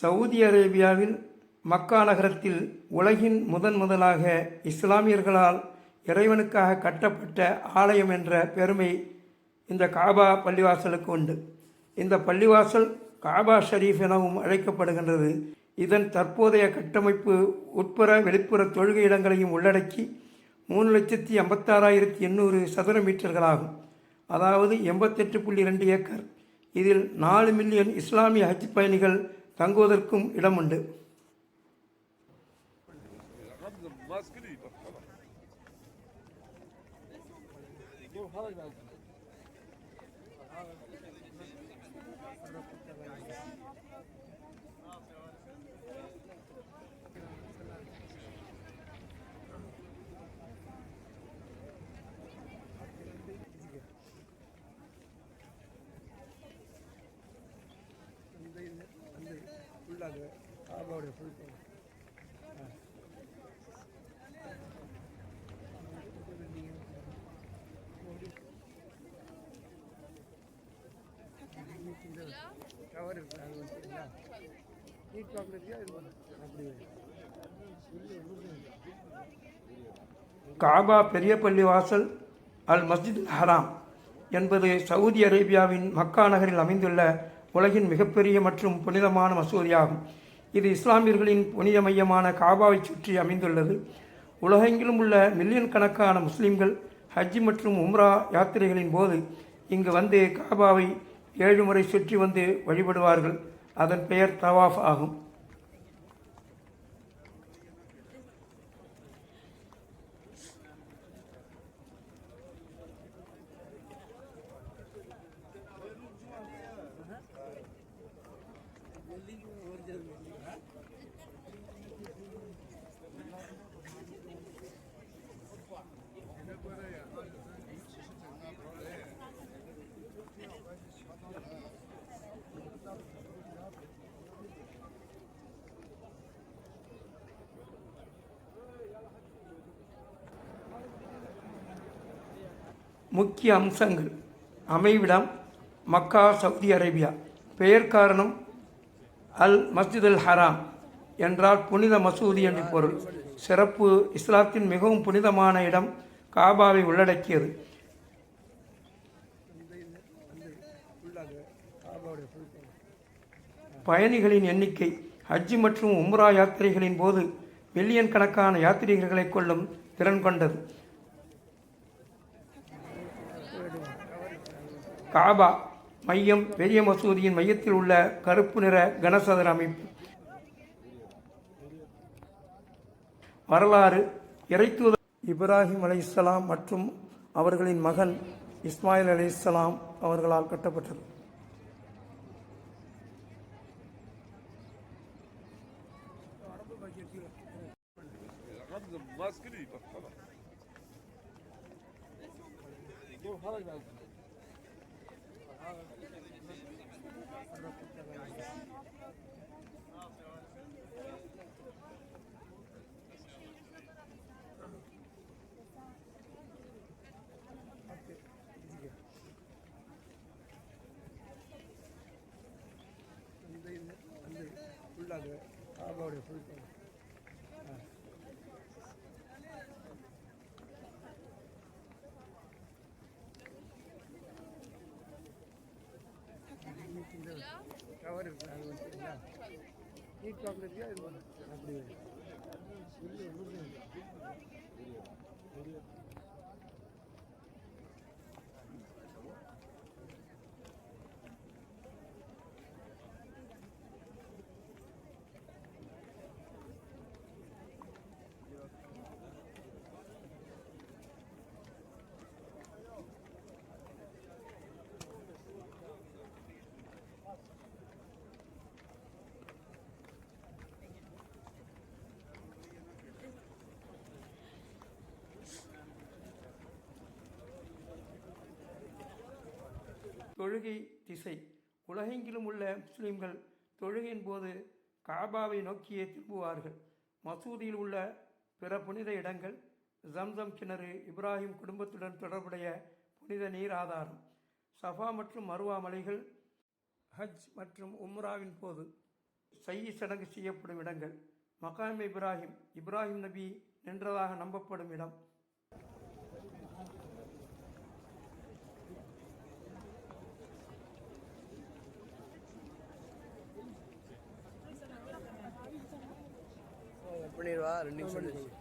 Saudi அரேபியாவில் மக்கா நகரத்தில் உலகின் முதன் முதலாக இஸ்லாமியர்களால் இறைவனுக்காக கட்டப்பட்ட ஆலயம் என்ற பெருமை இந்த காபா பள்ளிவாசலுக்கு உண்டு. இந்த பள்ளிவாசல் காபா ஷரீஃப் எனவும் அழைக்கப்படுகின்றது. இதன் தற்போதைய கட்டமைப்பு உட்புற வெளிப்புற தொழுகை இடங்களையும் உள்ளடக்கி மூணு லட்சத்தி ஐம்பத்தாறாயிரத்தி எண்ணூறு சதுர மீட்டர்களாகும். அதாவது எண்பத்தெட்டு புள்ளி ரெண்டு ஏக்கர். இதில் நாலு மில்லியன் இஸ்லாமிய ஹஜ் பயணிகள் தங்குவதற்கும் இடம் உண்டு. அது அவங்களுடைய ஃபுல் கவர் காபா பெரிய பள்ளி வாசல் அல் மஸ்ஜித் ஹராம் என்பது சவுதி அரேபியாவின் மக்கா நகரில் அமைந்துள்ள உலகின் மிகப்பெரிய மற்றும் புனிதமான மசூதியாகும். இது இஸ்லாமியர்களின் புனித மையமான காபாவைச் சுற்றி அமைந்துள்ளது. உலகெங்கிலும் உள்ள மில்லியன் கணக்கான முஸ்லிம்கள் ஹஜ் மற்றும் உம்ரா யாத்திரைகளின் போது இங்கு வந்து காபாவை ஏழு முறை சுற்றி வந்து வழிபடுவார்கள். அதன் பெயர் தவாஃப் ஆகும். முக்கிய அம்சங்கள். அமைவிடம் மக்கா சவுதி அரேபியா. பெயர் காரணம் அல் மஸ்ஜித் அல் ஹராம் என்றால் புனித மசூதி என்று பொருள். சிறப்பு இஸ்லாத்தின் மிகவும் புனிதமான இடம் காபாவை உள்ளடக்கியது. பயணிகளின் எண்ணிக்கை ஹஜ் மற்றும் உம்ரா யாத்திரைகளின் போது மில்லியன் கணக்கான யாத்திரிகர்களை கொள்ளும் திறன் கொண்டது. காபா மையம் பெரிய மசூதியின் மையத்தில் உள்ள கருப்பு நிற கனசதுர அமைப்பு வரலாறு இறைத்தூதர் இப்ராஹிம் அலைஹிஸ்ஸலாம் மற்றும் அவர்களின் மகன் இஸ்மாயில் அலைஹிஸ்ஸலாம் அவர்களால் கட்டப்பட்டது ماسك لي அந்த உள்ளாது ஆபாவுடைய பொருட்கள் Ahí está. Ahí está. தொழுகை திசை. உலகெங்கிலும் உள்ள முஸ்லிம்கள் தொழுகையின் போது காபாவை நோக்கியே திரும்புவார்கள். மசூதியில் உள்ள பிற புனித இடங்கள் ஜம்சம் கிணறு இப்ராஹிம் குடும்பத்துடன் தொடர்புடைய புனித நீர் ஆதாரம். சஃபா மற்றும் மருவா மலைகள் ஹஜ் மற்றும் உம்ராவின் போது சையி சடங்கு செய்யப்படும் இடங்கள். மகாம் இப்ராஹிம் இப்ராஹிம் நபி நின்றதாக நம்பப்படும் இடம். ஓகேவா ரெண்டு நிமிஷம் கழிச்சு